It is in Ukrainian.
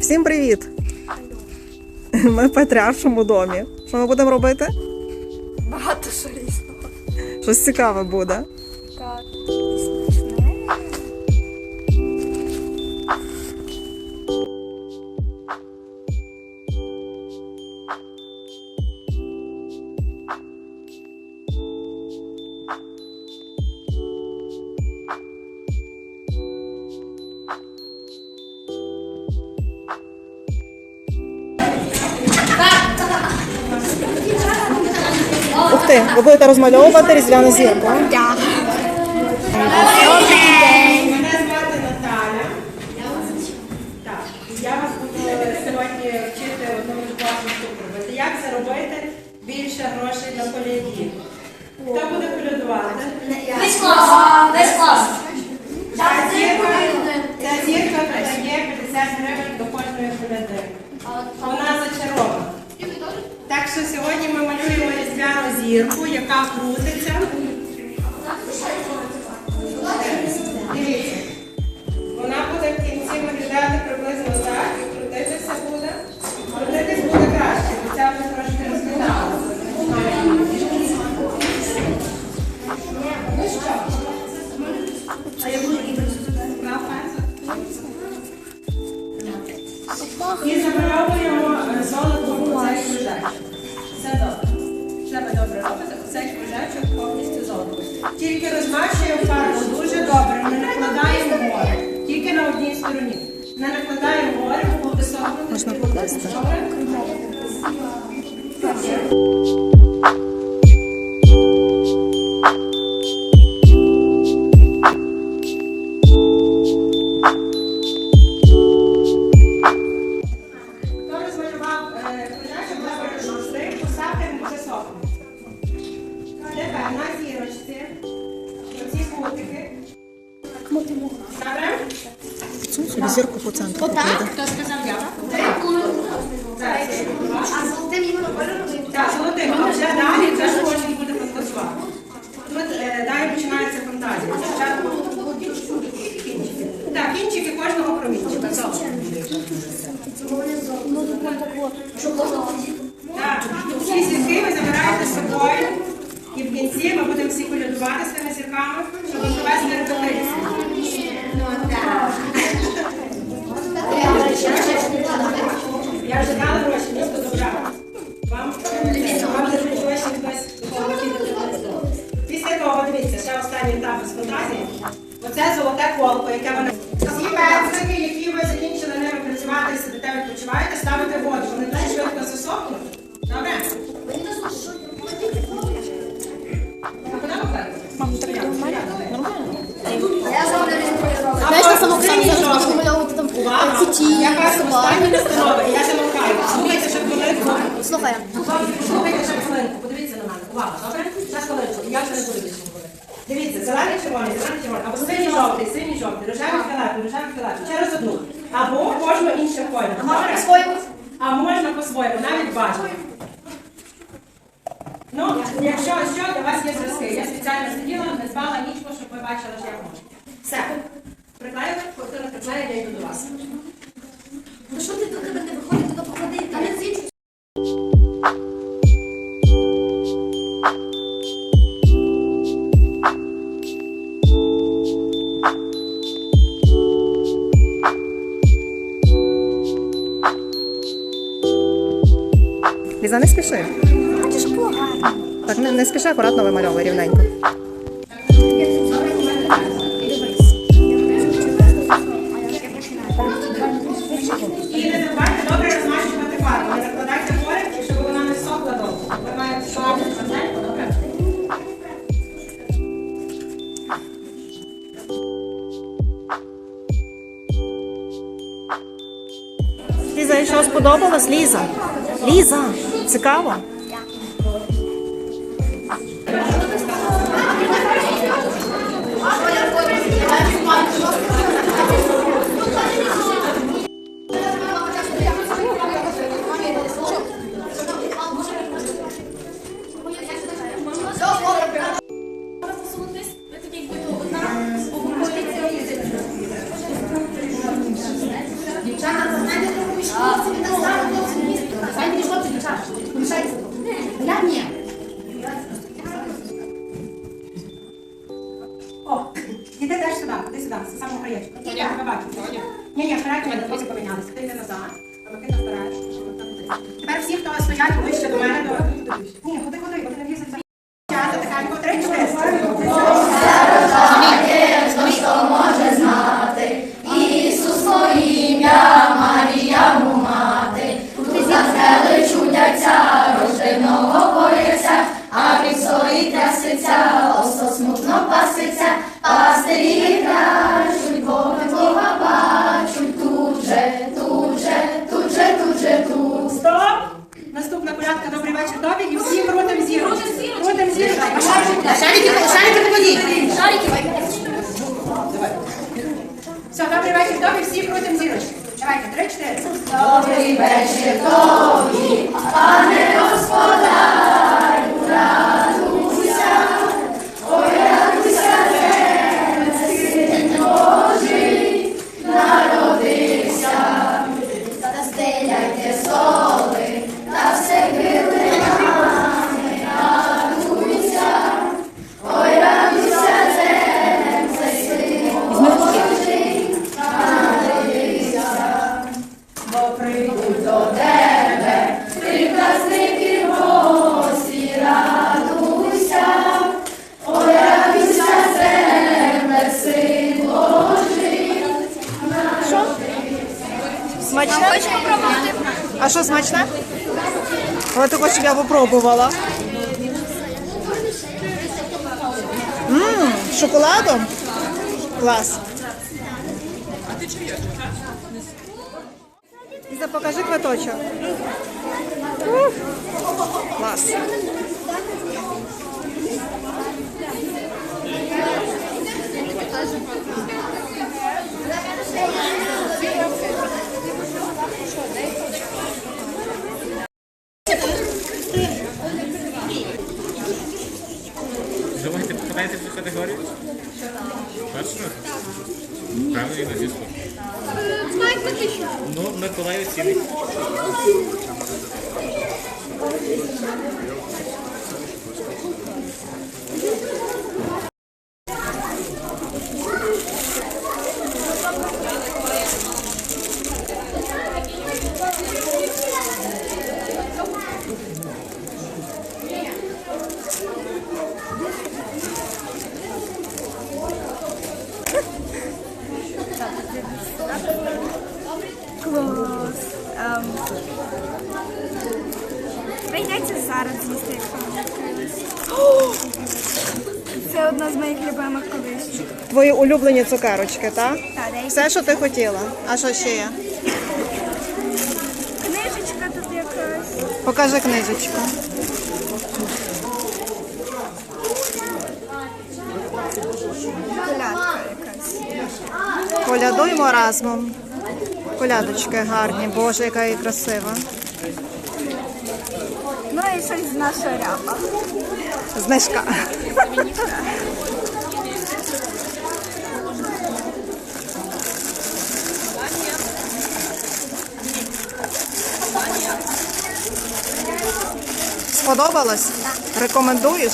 Всім привіт! Ми в Петряшому домі. Що ми будемо робити? Багато що різного. Щось цікаве буде. Ти, ви будете розмальовувати різдвяну зірку. Так. Мене звати Наталя. Так, я вас буду сьогодні вчити одному з класну штуку робити. Як заробити більше грошей на коляді? Хто буде колядувати? Весь клас. Весь клас. Ця зірка, ця 50 гривень до кожної коляди. Вона зачарована. Так що сьогодні ми малюємо різдвяну зірку, яка крутиться. Дивіться. Вона буде в кінці виглядати приблизно так, і крутитися буде. Крутитись буде краще, бо ця вже трошки розглядалася. Ну? А я буду І замальовуємо Тільки розмачуємо фарбу дуже добре, не накладаємо гори. Тільки на одній стороні. Не накладаємо гори, бо буде сохнути. Можна покласти. Добре? Хто сказав я? Так, золотим а вже далі вже кожен буде фантазувати. Тут е, далі починається фантазія. Так, кінчики кожного промінчика. Так, всі зірки ви забираєте з собою. І в кінці ми будемо всі колядувати тими зірками, Після того, дивіться, ще останній етап з фантазії. Оце золоте колко, яке вони. Всі пензлики, які ви закінчили ними працювати, сидите, відпочиваєте, ставите воду. Вони дуже швидко засохнуть. Добре? Знаєш, на самому зараз там куті, Я кажу, собак. останні настанови, я замовкаю. Слухайте, щоб Слухайте ще хвилинку, подивіться на мене. Увага, добре? Зараз хвилинку, я вже не буду більше говорити. Дивіться, зелений червоний, зелений червоний, або синій жовтий, синій жовтий, рожевий фіолетовий, рожевий фіолетовий. Через одну. Або можна іншим кольором. Добре? По-своєму. А можна по-своєму, навіть бажано. Ну, якщо що, для вас є зразки. Я спеціально сиділа, не звала нічого, щоб ви бачили, що я можу. Все. Приклеїли, коли не приклеїли, я йду до вас. Ліза, не спіши. Це ж було гарно. Так, не, не спіши, акуратно вимальовуй рівненько. І не забувайте добре розмащувати фарбу. Не накладайте поряд, щоб вона не сохла довго. Ви маєте шовку, швиденько, добре? Ліза, і що сподобалось? Ліза? Ліза, цікаво? Так. Сюди, це саме краєчко. Я. Ні, ні, вперед, мене трохи помінялися. Ти назад, а Микита вперед. Тепер всі, хто стоять ближче до мене, до... добрий вечір тобі, всі крутим зірочки. Давайте, три, чотири. Смачне? А що смачне? Але ти хочеш, щоб я попробувала. Ммм, з шоколадом? Клас. Ліза, покажи квиточок. Ух, Клас. Думаєте, попадаєте в цю категорію? Першу? Правильно, звісно. Ну, Миколаїв оцінить. Клас. Ем. Прийдеться зараз з'їсти, якщо не відкрилось. Це одна з моїх любимих колись. Твої улюблені цукерочки, так? Та, деякі. Все, що ти хотіла. А що ще є? Книжечка тут якась. Покажи книжечку. Колядка якась. Колядуймо разом. Колядочки гарні, боже, яка і красива. Ну і щось з нашого ряпа. Знижка. Сподобалось? Рекомендуєш?